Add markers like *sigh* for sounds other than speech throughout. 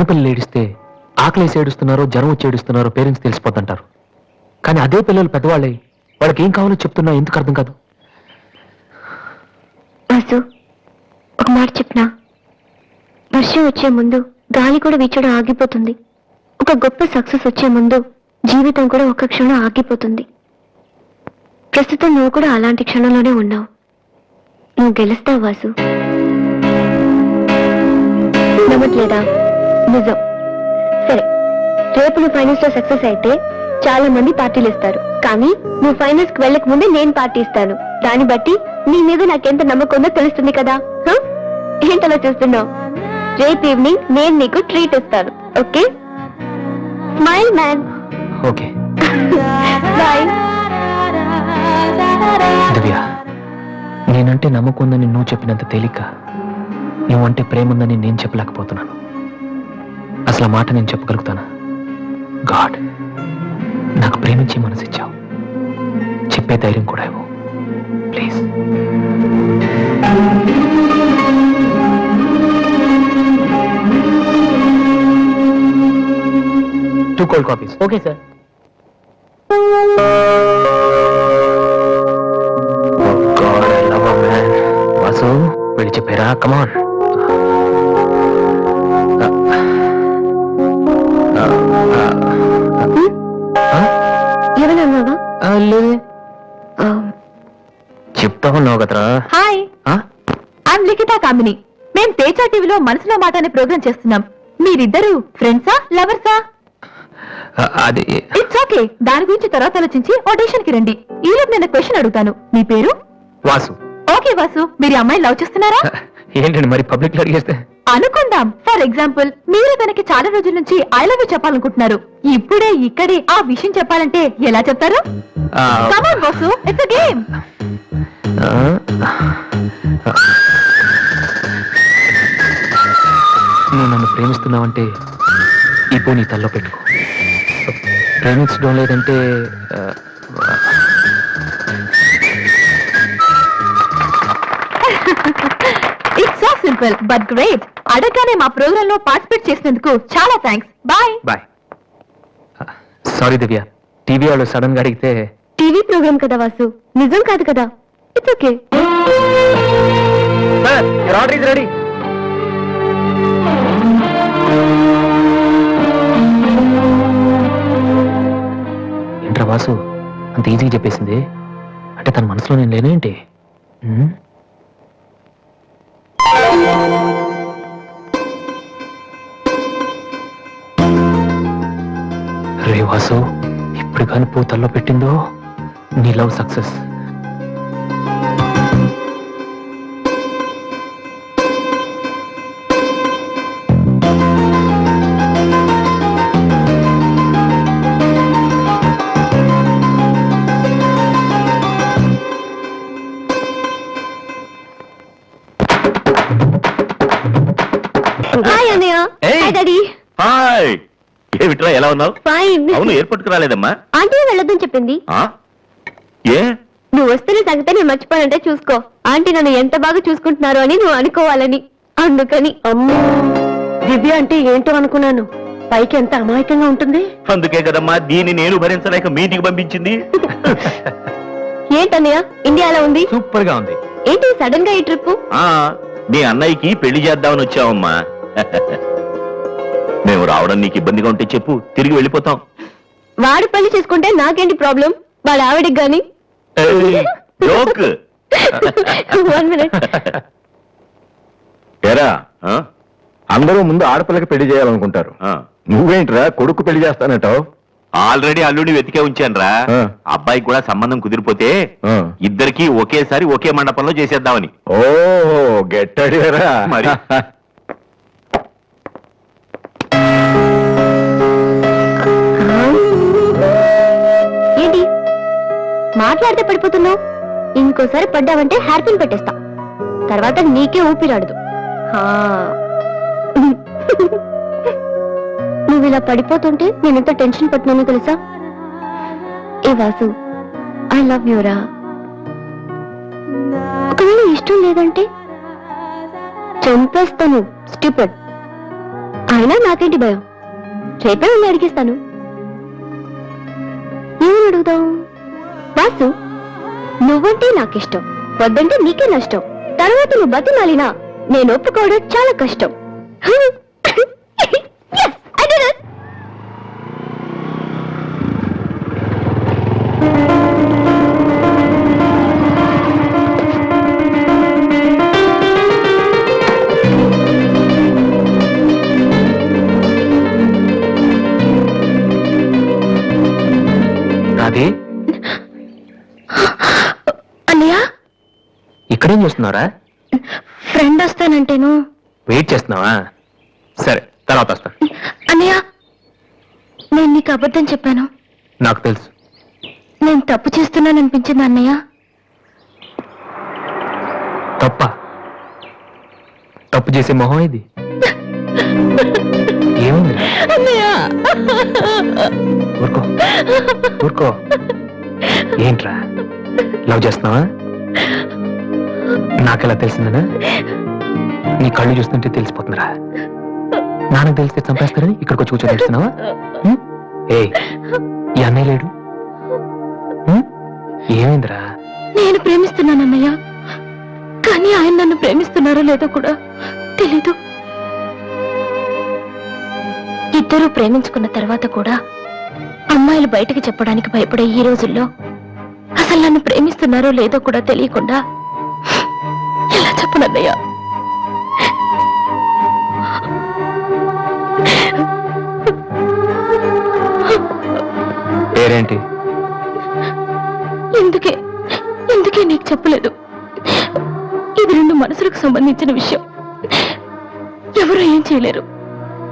చిన్నపిల్లలు ఏడిస్తే ఆకలేసి ఏడుస్తున్నారో జ్వరం వచ్చి ఏడుస్తున్నారో పేరెంట్స్ తెలిసిపోతుంటారు. కానీ అదే పిల్లలు పెద్దవాళ్ళై వాళ్ళకి ఏం కావాలో చెప్తున్నా ఎందుకు అర్థం కాదు? వాసు ఒక మాట చెప్పనా? వర్షం వచ్చే ముందు గాలి కూడా వీచడం ఆగిపోతుంది. ఒక గొప్ప సక్సెస్ వచ్చే ముందు జీవితం కూడా ఒక క్షణం ఆగిపోతుంది. ప్రస్తుతం నువ్వు కూడా అలాంటి క్షణంలోనే ఉన్నావు. నువ్వు గెలుస్తావు వాసు? నమ్మట్లేదా? నిజం. సరే రేపు నువ్వు ఫైనల్స్లో సక్సెస్ అయితే చాలా మంది పార్టీలు ఇస్తారు. కానీ నువ్వు ఫైనల్స్కి వెళ్ళక ముందే నేను పార్టీ ఇస్తాను. దాన్ని బట్టి నీ మీద నాకెంత నమ్మకం ఉందో తెలుస్తుంది కదా? ఏంటలా చూస్తున్నావు? రేపు ఈవినింగ్ నేను నీకు ట్రీట్ ఇస్తాను okay? Smile man okay. Bye. Divya నేనంటే నమ్మకం ఉందని నువ్వు చెప్పినంత తేలిక నువ్వంటే ప్రేమ ఉందని నేను చెప్పలేకపోతున్నాను. అసలు మాట నేను చెప్పగలుగుతానా? గాడ్ నాకు ప్రేమించి మనసిచ్చావు చెప్పే ధైర్యం కూడా ఇవ్వు. Please. Two cold coffees okay sir వెళ్ళి చెప్పారా కమాన్ కదరా? హాయ్. ఆ? ఐఎమ్ లిఖిత కామిని మేం తేజ టీవీలో మనసులో మాట అనే ప్రోగ్రామ్ చేస్తున్నాం. మీరిద్దరు ఫ్రెండ్సా లవర్సా? అది ఇట్స్ ఓకే దాని గురించి తర్వాత ఆలోచించి ఆడిషన్కి రండి. ఈ లోపు నేను క్వశ్చన్ అడుగుతాను. మీ పేరు? వాసు. ఓకే వాసు. మీరు అమ్మాయిని లవ్ చేస్తున్నారా? ఏంటండి మరి పబ్లిక్లో అడిగేస్తే? అనుకుందాం. ఫర్ ఎగ్జాంపుల్ మీరు తనకి చాలా రోజుల నుంచి ఐ లవ్ యూ చెప్పాలనుకుంటున్నారు. ఇప్పుడే ఇక్కడే ఆ విషయం చెప్పాలంటే ఎలా చెప్తారు? వాసు. ఇట్స్ గేమ్ నువ్వు నన్ను ప్రేమిస్తున్నావంటే ఈ పూ నీ తల్లో పెట్టుకో. ప్రేమించడం లేదంటే it's so simple but great అడగగానే మా ప్రోగ్రామ్లో పార్టిసిపేట్ చేసినందుకు చాలా thanks bye bye sorry Divya. TV వాళ్ళు సడన్గా అడిగితే టీవీ ప్రోగ్రామ్ కదా వాసు. నిజం కాదు కదా. It's okay order is ready ఏంట్రా వాసు అంత ఈజీగా చెప్పేసింది. అంటే తన మనసులో నేను లేనేంటి ఉమ్? రే వాసు ఇప్పుడు కానీ పూతల్లో పెట్టిందో నీ love success. Hi daddy. Hi. ఏమిట్రా ఎలా ఉన్నావు? ఫైన్ అవును ఎయిర్పోర్ట్కు రాలేదమ్మా. ఆంటీ వెళ్ళొద్దని చెప్పింది. ఆ? ఏ? నువ్వు వస్తున్న సంగతి నేను మర్చిపోయానంటే చూసుకో. ఆంటీ నన్ను ఎంత బాగా చూసుకుంటున్నారో అని నువ్వు అనుకోవాలని. అందుకని అమ్మో. దివ్య అంటే ఏంటో అనుకున్నాను. పైకి ఎంత అమాయకంగా ఉంటుంది? అందుకే కదమ్మా దీన్ని నేను భరించలేక మీటికి పంపించింది. ఏంటన్నయ్య ఇండియాలో ఉంది? సూపర్గా ఉంది. ఏంటి సడన్గా ఈ ట్రిప్ ఆ మీ అన్నయ్యకి పెళ్ళి చేద్దామని వచ్చావమ్మా. మేము రావడం నీకు ఇబ్బందిగా ఉంటే చెప్పు తిరిగి వెళ్ళిపోతాం వాడు పెళ్ళి చేసుకుంటే నాకేంటి ప్రాబ్లం వాళ్ళ ఆవిడకి గాని జోక్ ఎరా? అందరూ ముందు ఆడపిల్లకి పెళ్ళి చేయాలనుకుంటారు ఆ. నువ్వేంట్రా కొడుకు పెళ్ళి చేస్తానంటావు ఆల్రెడీ అల్లుడిని వెతికే ఉంచానురా ఆ. అబ్బాయికి కూడా సంబంధం కుదిరిపోతే ఆ. ఇద్దరికి ఒకేసారి ఒకే మండపంలో చేసేద్దామని ఓహో గెట్టడిరా మరి. *laughs* మాట్లాడితే పడిపోతున్నావు? ఇంకోసారి పడ్డావంటే హెయిర్ పెట్టేస్తా. తర్వాత నీకే ఊపిరాడదు. నువ్వు ఇలా పడిపోతుంటే నేను ఎంత టెన్షన్ పట్టినానో తెలుసా? ఏ వాసు ఐ లవ్ యూరా ఒకవేళ ఇష్టం లేదంటే చంపేస్తాను స్టూపిడ్ అయినా నాకేంటి భయం? రేపే వెళ్ళి అడిగిస్తాను. ఏమని అడుగుదాం వాసు నువ్వంటే నాకిష్టం వద్దంటే నీకే నష్టం. తర్వాత నువ్వు బతిమాలినా నేను ఒప్పుకోవడం చాలా కష్టం. ఇక్కడేం చేస్తున్నారా ఫ్రెండ్ వస్తానంటేను. వెయిట్ చేస్తున్నావా? సరే తర్వాత వస్తా. అన్నయ్య నేను నీకు అబద్ధం చెప్పాను. నాకు తెలుసు. నేను తప్పు చేస్తున్నాననిపించింది అన్నయ్య. తప్ప. తప్పు చేసే మొహం ఇది. ఏముంది? ఊరుకో. ఊరుకో. ఏంట్రా? లవ్ చేస్తున్నావా? నాకెలా తెలిసిందనా నీ కళ్ళు చూస్తుంటే తెలిసిపోతుందిరా. నాన్నకు తెలిస్తే చంపేస్తారని ఇక్కడికి వచ్చి కూర్చొని తెలుస్తున్నావా ఏ ఈ అన్నయ్య లేడు. ఏమైందిరా? నేను ప్రేమిస్తున్నాను అన్నయ్య కానీ ఆయన నన్ను ప్రేమిస్తున్నారో లేదో కూడా తెలీదు. ఇద్దరూ ప్రేమించుకున్న తర్వాత కూడా అమ్మాయిలు బయటకు చెప్పడానికి భయపడే ఈ రోజుల్లో అసలు నన్ను ప్రేమిస్తున్నారో లేదో కూడా తెలియకుండా చెప్పనన్నయ్య. పేరేంటి? ఎందుకే ఎందుకే నీకు చెప్పలేదు. ఇది రెండు మనసులకు సంబంధించిన విషయం. ఎవరు ఏం చేయలేరు.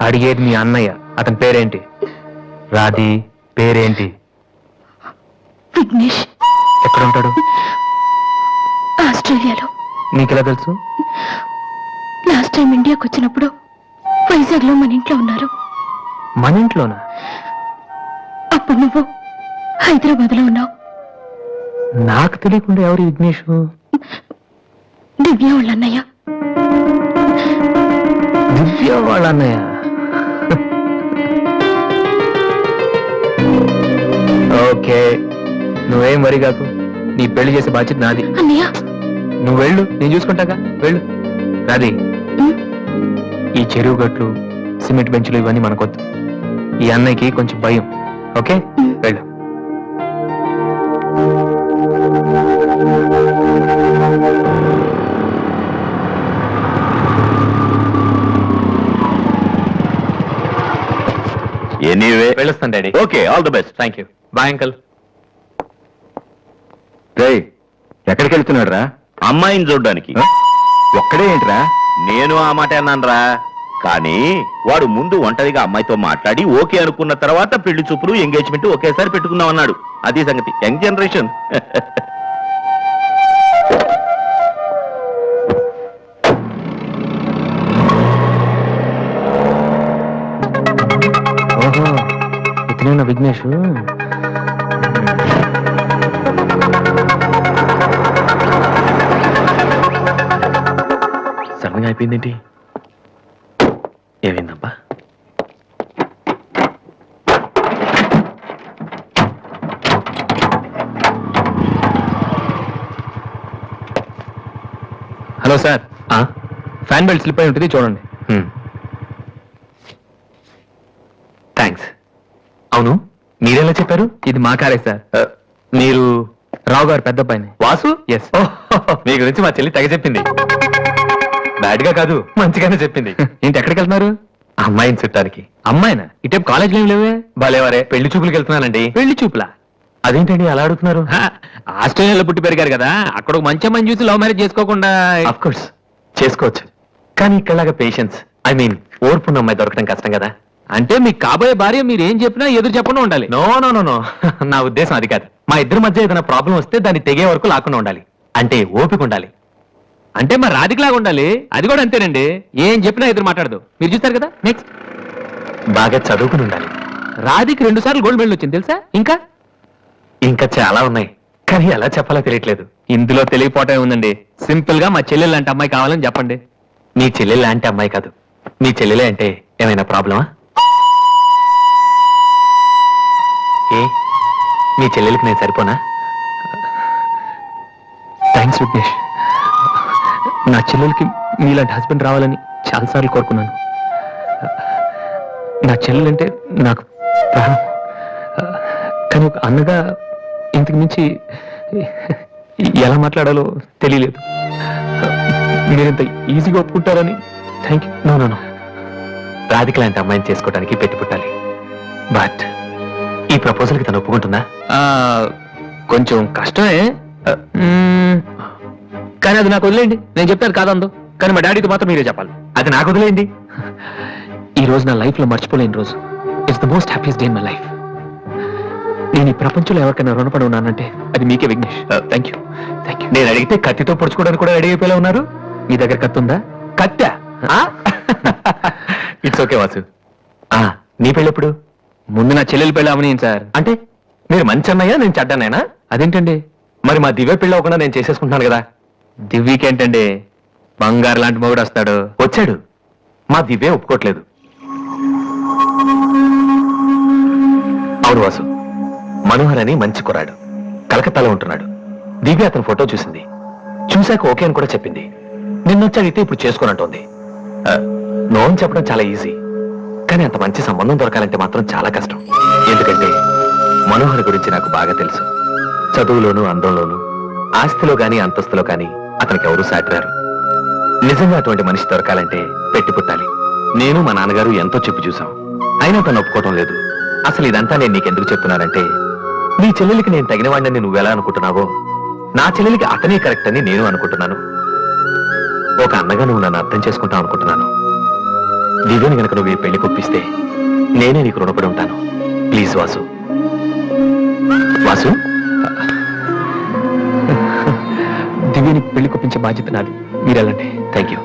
అడిగేది మీ అన్నయ్య. అతని పేరేంటి? రాధి పేరేంటి? విఘ్నేష్. ఎక్కడ ఉంటాడు ఆస్ట్రేలియాలో. నీకెలా తెలుసు? లాస్ట్ టైం ఇండియాకి వచ్చినప్పుడు వైజాగ్లో మన ఇంట్లో ఉన్నారు. మన ఇంట్లోనా? అప్పుడు నువ్వు హైదరాబాద్లో ఉన్నావు. నాకు తెలియకుండా ఎవరు విఘ్నేష్? దివ్య వాళ్ళ అన్నయ్య. దివ్య వాళ్ళ అన్నయ్య? ఓకే. నువ్వేం వరి కాకు? నీ పెళ్ళి చేసే బాధ్యత నాది. అన్నయ్య. నువ్వు వెళ్ళు నేను చూసుకుంటాగా. వెళ్ళు. రాది ఈ చెరువు గట్లు సిమెంట్ బెంచులు ఇవన్నీ మనకొద్దు. ఈ అన్నయ్యకి కొంచెం భయం. ఓకే. వెళ్ళు. ఎనీవే. వెళ్ళొస్తాను daddy. Okay all the best. Thank you bye uncle. రేయ్ ఎక్కడికి వెళ్తున్నాడు రా అమ్మాయిని చూడడానికి. ఒక్కడే ఏంట్రా? నేను ఆ మాట అన్నానురా. కానీ వాడు ముందు ఒంటరిగా అమ్మాయితో మాట్లాడి ఓకే అనుకున్న తర్వాత పెళ్ళి చూపులు ఎంగేజ్మెంట్ ఒకేసారి పెట్టుకుందాం అన్నాడు. అది సంగతి. Young generation. ఓహో విఘ్నేష్? సడన్గా అయిపోయిందేంటి? ఏమైందబ్బా? Hello sir. Fan belt slip అయి ఉంటుంది చూడండి. థ్యాంక్స్ అవును? మీరెలా చెప్పారు? ఇది మా కారే సార్. మీరు రావు గారు పెద్ద అబ్బాయిని. వాసు? ఎస్ మీ గురించి మా చెల్లి తెగ చెప్పింది. బ్యాడ్గా కాదు మంచిగానే చెప్పింది. ఏంటి ఎక్కడికి వెళ్తున్నారు? అమ్మాయిని చుట్టానికి అమ్మాయినా? ఇటే కాలేజ్ ఏం లేవే? బాలేవారే పెళ్ళి చూపులకు వెళ్తున్నానండి. పెళ్ళి చూపులా? అదేంటండి అలా అడుగుతున్నారు? ఆస్ట్రేలియాలో పుట్టి పెరిగారు కదా అక్కడ ఒక మంచి అమ్మాయిని చూసి లవ్ మ్యారేజ్ చేసుకోకుండా అఫ్ కోర్స్ చేసుకోవచ్చు. కానీ ఇక్కడలాగా పేషెన్స్ ఐ మీన్ ఓర్పున్న అమ్మాయి దొరకడం కష్టం కదా. అంటే మీకు కాబోయే భార్య మీరు ఏం చెప్పినా ఎదురు చెప్పకుండా ఉండాలి. నో నో నో నో నా ఉద్దేశం అది కాదు. మా ఇద్దరి మధ్య ఏదైనా ప్రాబ్లం వస్తే దాన్ని తెగే వరకు లాకుండా ఉండాలి. అంటే ఓపిక ఉండాలి. అంటే మరి రాధికలాగా ఉండాలి. అది కూడా అంతేనండి. ఏం చెప్పినా ఎదురు మాట్లాడదు. మీరు చూస్తారు కదా? నెక్స్ట్ బాగా చదువుకుని ఉండాలి. రాధికి రెండు సార్లు గోల్డ్ మెడల్ వచ్చింది తెలుసా? ఇంకా? ఇంకా చాలా ఉన్నాయి. కానీ ఎలా చెప్పాలో తెలియట్లేదు. ఇందులో తెలియపోవటం ఉందండి. సింపుల్గా మా చెల్లెలు లాంటి అమ్మాయి కావాలని చెప్పండి. మీ చెల్లెలు లాంటి అమ్మాయి కాదు. మీ చెల్లెలే అంటే ఏమైనా ప్రాబ్లమా? ఏ? మీ చెల్లెలకి నేను సరిపోనా? థ్యాంక్స్ విఘ్నేష్ నా చెల్లెలకి మీలాంటి హస్బెండ్ రావాలని చాలాసార్లు కోరుకున్నాను. నా చెల్లెలంటే నాకు ప్రాణం. కానీ ఒక అన్నగా ఇంతకు మించి ఎలా మాట్లాడాలో తెలియలేదు. మీరు ఇంత ఈజీగా ఒప్పుకుంటారని thank you no no no Radhika లాంటి అమ్మాయిని చేసుకోవడానికి పెట్టి పుట్టాలి. బట్ ఈ ప్రపోజల్కి తను ఒప్పుకుంటుందా? కొంచెం కష్టమే. కానీ అది నాకు వదిలేయండి. నేను చెప్తాను కాదందు. కానీ మా డాడీతో మాత్రం మీరే చెప్పాలి. అది నాకు వదిలేయండి. ఈ రోజు నా లైఫ్లో మర్చిపోలేని రోజు. It's the most happiest day in my life నేను ఈ ప్రపంచంలో ఎవరికైనా రుణపడి ఉన్నానంటే అది మీకే Vignesh. Thank you thank you నేను అడిగితే కత్తితో పొడుచుకోవడానికి కూడా రెడీ అయిపోయేలా ఉన్నారు? మీ దగ్గర కత్తి ఉందా? కత్తా ఇట్స్ ఓకే వాసు ఆ, నీ పెళ్ళెప్పుడు ముందు నా చెల్లెలు పెళ్ళి అవని సార్. అంటే మీరు మంచి అన్నయ్య నేను చెడ్డనైనా అదేంటండి? మరి మా దివ్య పెళ్ళి అవ్వకుండా నేను చేసేసుకుంటున్నాను కదా. దివ్యకేంటండి? బంగారు లాంటి మొగుడు వస్తాడు. వచ్చాడు. మా దివ్య ఒప్పుకోవట్లేదు అవును వాసు మనోహర్ అని మంచి కురాడు కలకత్తాలో ఉంటున్నాడు. దివ్య అతని ఫోటో చూసింది. చూశాక ఓకే అని కూడా చెప్పింది. నిన్నొచ్చి ఇప్పుడు చేసుకోనంటోంది. నోన్ చెప్పడం చాలా ఈజీ. కానీ అంత మంచి సంబంధం దొరకాలంటే మాత్రం చాలా కష్టం. ఎందుకంటే మనోహర్ గురించి నాకు బాగా తెలుసు. చదువులోను అందంలోను ఆస్తిలో గాని అంతస్తులో కానీ అతనికి ఎవరూ సాటిరారు? నిజంగా అటువంటి మనిషి దొరకాలంటే పెట్టి పుట్టాలి. నేను మా నాన్నగారు ఎంతో చెప్పి చూసాం అయినా తను ఒప్పుకోవటం లేదు. అసలు ఇదంతా నేను నీకెందుకు చెప్తున్నానంటే నీ చెల్లెలికి నేను తగిన వాడిని నువ్వు ఎలా అనుకుంటున్నావో నా చెల్లెలికి అతనే కరెక్ట్ అని నేను అనుకుంటున్నాను. ఒక అన్నగా నువ్వు నన్ను అర్థం చేసుకుంటావు అనుకుంటున్నాను. దివ్యని గనక నువ్వు ఈ పెళ్ళి కొప్పిస్తే నేనే నీకు రుణపడి ఉంటాను. ప్లీజ్ వాసు. దివ్యని పెళ్ళి కుప్పించే బాధ్యత నాది. మీరెళ్ళండి. Thank you